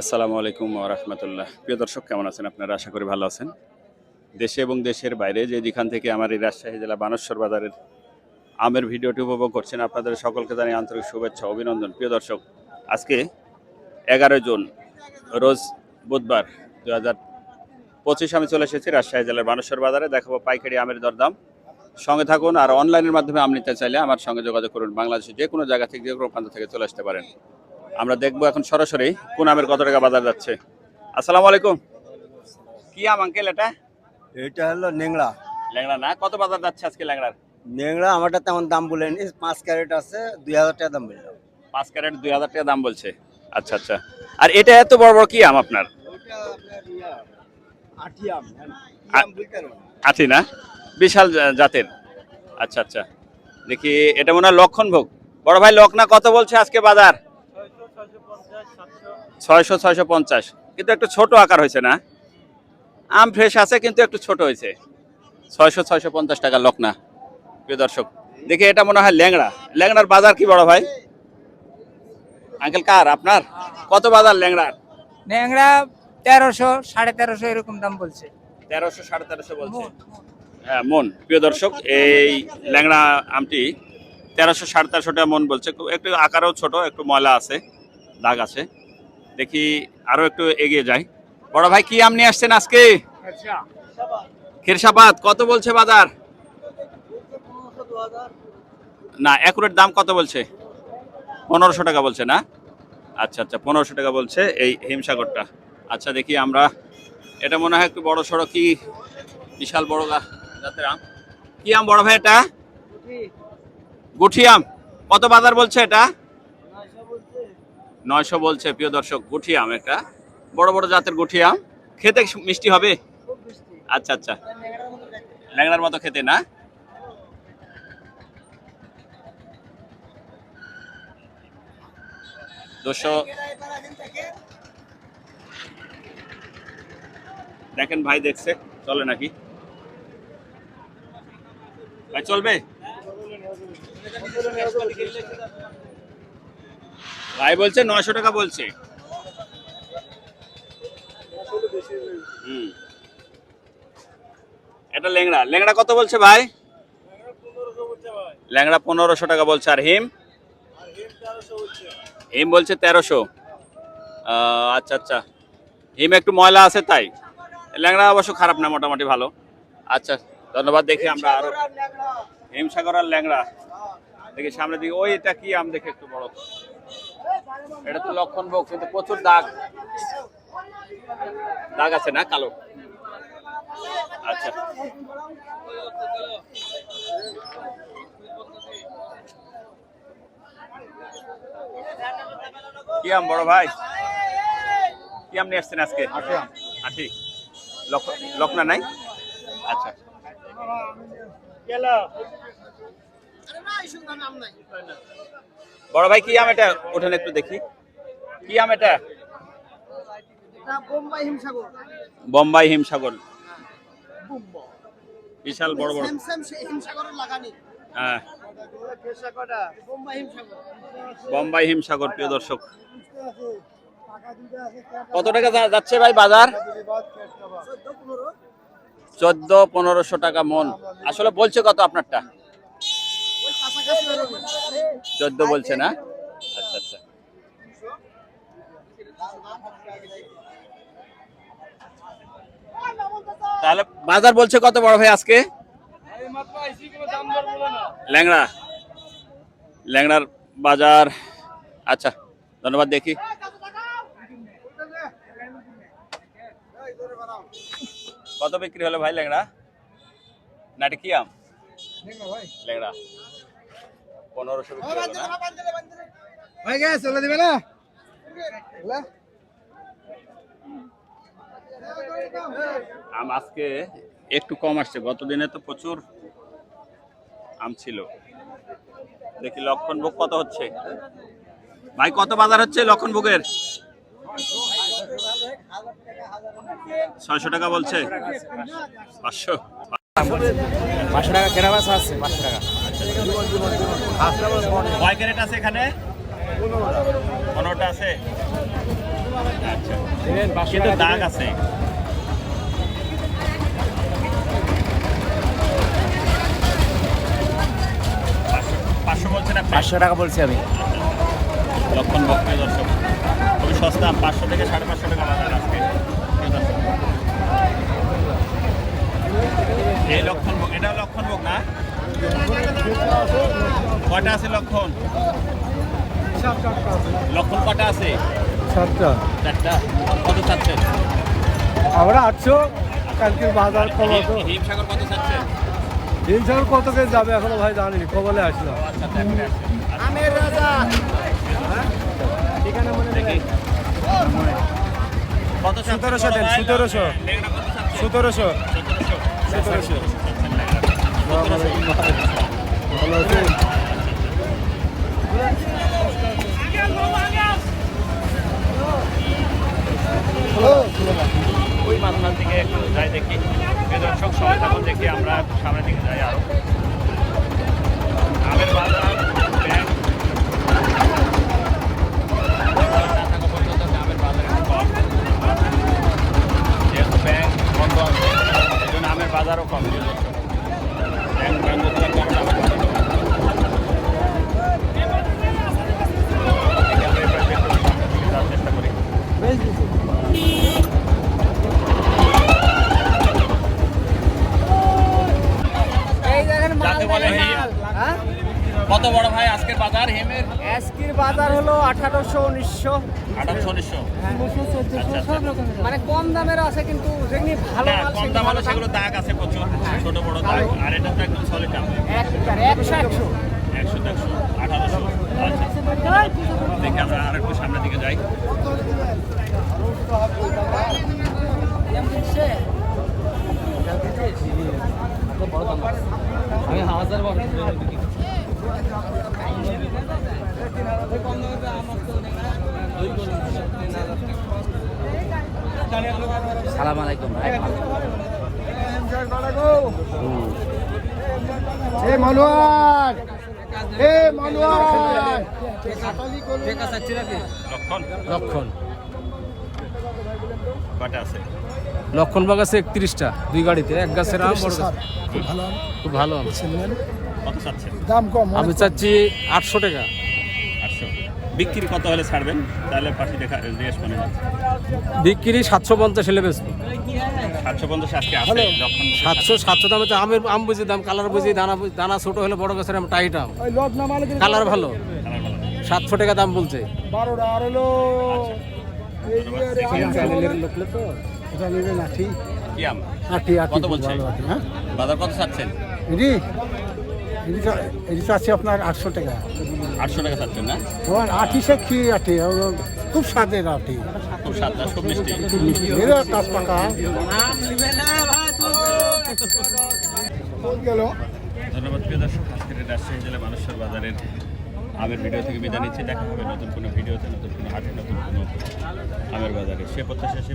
আসসালামু আলাইকুম রহমতুল্লাহ। প্রিয় দর্শক, কেমন আছেন আপনারা? আশা করি ভালো আছেন। দেশে এবং দেশের বাইরে যে যেখান থেকে আমার এই রাজশাহী জেলা বানেশ্বর বাজারের আমের ভিডিওটি উপভোগ করছেন, আপনাদের সকলকে জানিয়ে আন্তরিক শুভেচ্ছা অভিনন্দন। প্রিয় দর্শক, আজকে এগারোই জুন, রোজ বুধবার দু হাজার পঁচিশ আমি চলে এসেছি রাজশাহী জেলার বানেশ্বর বাজারে। দেখাবো পাইকারি আমের দরদাম। সঙ্গে থাকুন আর অনলাইনের মাধ্যমে আম নিতে চাইলে আমার সঙ্গে যোগাযোগ করুন। বাংলাদেশের যে কোনো জায়গা থেকে যে কোনো প্রান্ত থেকে চলে আসতে পারেন। আমরা দেখব এখন সরাসরি কোন আমের কত টাকা বাজার যাচ্ছে। আসসালামু আলাইকুম। কি আম আঙ্কেল এটা? এটা হলো নেংড়া ল্যাংড়া না? কত বাজার যাচ্ছে আজকে ল্যাংড়ার? নেংড়া আমারটা তেমন দাম বলেনি পাঁচ ক্যারেট আছে দুই হাজার টাকা দাম বললাম পাঁচ ক্যারেট দুই হাজার টাকা দাম বলছে। আচ্ছা আচ্ছা। আর এটা এত বড় বড় কি আম আপনার? আঠি না? বিশাল জাতের। আচ্ছা আচ্ছা। দেখি এটা মনে হয় লক্ষণ ভোগ বড় ভাই লক্ষণা কত বলছে আজকে বাজার? ছয়শো ছয়শো পঞ্চাশ। কিন্তু একটু ছোট আকার হয়েছে না? আম ফ্রেশ আছে কিন্তু একটু ছোট হয়েছে। ছয়শো ছয়শো পঞ্চাশ টাকা লকনা প্রিয় দর্শক। দেখি এটা মনে হয় ল্যাংড়া। ল্যাংড়ার বাজার কি বড় ভাই? আঙ্কেল কার? আপনার? কত বাজার ল্যাংড়ার? ন্যাংরা তেরোশো সাড়ে তেরোশো এরকম দাম বলছে। তেরোশো সাড়ে তেরোশো বলছে। হ্যাঁ মন। প্রিয় দর্শক এই ল্যাংড়া আমটি তেরোশো সাড়ে তেরোশো টাকা মন বলছে। একটু আকারেও ছোট একটু ময়লা আছে দাগ আছে। দেখি আরও একটু এগিয়ে যাই। বড় ভাই কি আম নিয়ে আসছেন আজকে? খেরসাবাদ কত বলছে বাজার? না একুরেট দাম কত বলছে? পনেরোশো টাকা বলছে না? আচ্ছা আচ্ছা পনেরোশো টাকা বলছে এই হিমসাগরটা। আচ্ছা দেখি আমরা। এটা মনে হয় একটু বড় সড়ো কি বিশাল বড় জাতের আম। কি আম বড় ভাই এটা? গুঠি আম। কত বাজার বলছে এটা? নয়শো বলছে, প্রিয় দর্শক, গুঠি আম একটা। বড় বড় জাতের গুঠি আম। খেতে মিষ্টি হবে? আচ্ছা আচ্ছা। ল্যাংড়ার মতো খেতে না? দুশো দেখেন ভাই দেখছে, চলে নাকি? ভাই চলবে? ভাই বলছে নয়শো টাকা বলছে। হুম। এটা ল্যাংড়া। ল্যাংড়া কত বলছে ভাই? ল্যাংড়া পনেরোশো টাকা বলছে। আর হিম? হিম বলছে তেরোশো। আচ্ছা আচ্ছা। হিম একটু ময়লা আছে তাই। ল্যাংড়া অবশ্য খারাপ না, মোটামুটি ভালো। আচ্ছা ধন্যবাদ। দেখি আমরা আরও। হিমসাগর আর ল্যাংড়া। দেখি সামনে দিকে। ওই এটা কি আম দেখে একটু বড়? এটা তো লক্ষণ ভোগ কিন্তু প্রচুর দাগ। দাগ আছে না কালো? আচ্ছা। কি আম বড় ভাই? কি আম নিয়ে আসছেন আজকে? আঠি লক্ষ লক্ষণা নাই? আচ্ছা। বড় ভাই, কি আম এটা? ওঠেন একটু দেখি। কি আম এটা? বোম্বাই হিমসাগর। বিশাল বড় বড়। হ্যাঁ। বোম্বাই হিমসাগর, প্রিয় দর্শক। কত টাকা যাচ্ছে ভাই বাজার? চোদ্দ পনেরোশো টাকা মন। আসলে বলছে কত আপনারটা? চোদ্দ বলছে না? আচ্ছা আচ্ছা। তাহলে বাজার বলছে কত বড় ভাই আজকে? ল্যাংড়া। ল্যাংড়ার বাজার। আচ্ছা ধন্যবাদ দেখি। কত বিক্রি হলো ভাই ল্যাংড়া? না এটা কি আম? ল্যাংড়া। পনেরোশো হয়ে গেছে চলে দিবে না? আম আজকে একটু কম আসছে। গত দিনে তো প্রচুর আম ছিল। দেখি লক্ষণ ভোগ কত হচ্ছে? ভাই কত বাজার হচ্ছে লক্ষণ ভোগের? ছয়শো টাকা বলছে। পাঁচশো। পাঁচশো টাকা কেনা বাস আছে পাঁচশো টাকা। কয় ক্যারেট আছে এখানে? পনেরোটা আছে। আচ্ছা কিন্তু দাগ আছে। পাঁচশো- বলছেন পাঁচশো টাকা বলছি আমি। লক্ষণ প্রিয় দর্শক খুবই সস্তা পাঁচশো থেকে সাড়ে পাঁচশো টাকা বাজার আজকে এই লক্ষণ ভোগ এটাও লক্ষণ ভোগ না? কটা আছে লক্ষণ? লক্ষণ কটা আছে? সাতটা। চারটা। কত চাচ্ছেন? আমরা আটশো কালকের বাজার খবর তো হিম কত চাচ্ছেন? হিমসাগর কত কে যাবে এখনও ভাই জানিনি কবলে আসলাম আচ্ছা দেখে দেখি। কত সতেরোশো দেন, সতেরোশো। সতেরোশো। সতেরোশো। ভালো সবাই তখন দেখি আমরা বাজার হলো আঠারোশো উনিশশো। আঠারোশো উনিশশো। আচ্ছা, আচ্ছা। মানে কম দামের আছে কিন্তু যেগুলি ভালো হ্যাঁ, মাল কম সেগুলো দাম হলো সেগুলো দাগ আছে প্রচুর ছোট বড় দাগ আর এটা তো একদম সলিড দাম। একশো একশো। একশো দেড়শো আঠারোশো। আচ্ছা। দেখি আমরা আর একটু সামনের দিকে যাই। আমি হাজার সালাম আলাইকুম ভাই। এ মনোয়ার এ মনোয়ার লক্ষণ। লক্ষণ কটা বাগ আছে একত্রিশটা দুই গাড়িতে এক গাছের আম বড় খুব ভালো দাম কম আমি চাচ্ছি আটশো টাকা। বিক্রি কত হলে ছাড়বেন? তাহলে পাশে দেখা রেস মনে যাচ্ছে বিক্রি সাতশো পঞ্চাশ হলে বেচবো। সাতশো পঞ্চাশ আজকে আছে সাতশো সাতশো দামে তো আমের আম বুঝি দাম কালার বুঝি দানা বুঝি দানা ছোট হলে বড় গাছের আম টাইট আম। কালার ভালো। সাতশো টাকা দাম বলছে? ভালো আটি হ্যাঁ? বাজার কত চাচ্ছেন? আপনার আটশো টাকা। আটশো টাকা চাচ্ছেন না? তোমার আটি সে কি আটি? ও খুব স্বাদের আটি। খুব সাতটা খুব মিষ্টি। কাজ পাকা। গেল। ধন্যবাদ প্রিয় দর্শক আজকের রাজশাহী জেলা মানুষের বাজারের আমের ভিডিও থেকে বিদায় নিচ্ছি। দেখা হবে নতুন কোনো ভিডিওতে নতুন কোনো হাটে নতুন কোনো আমের বাজারে। সে প্রত্যাশা সে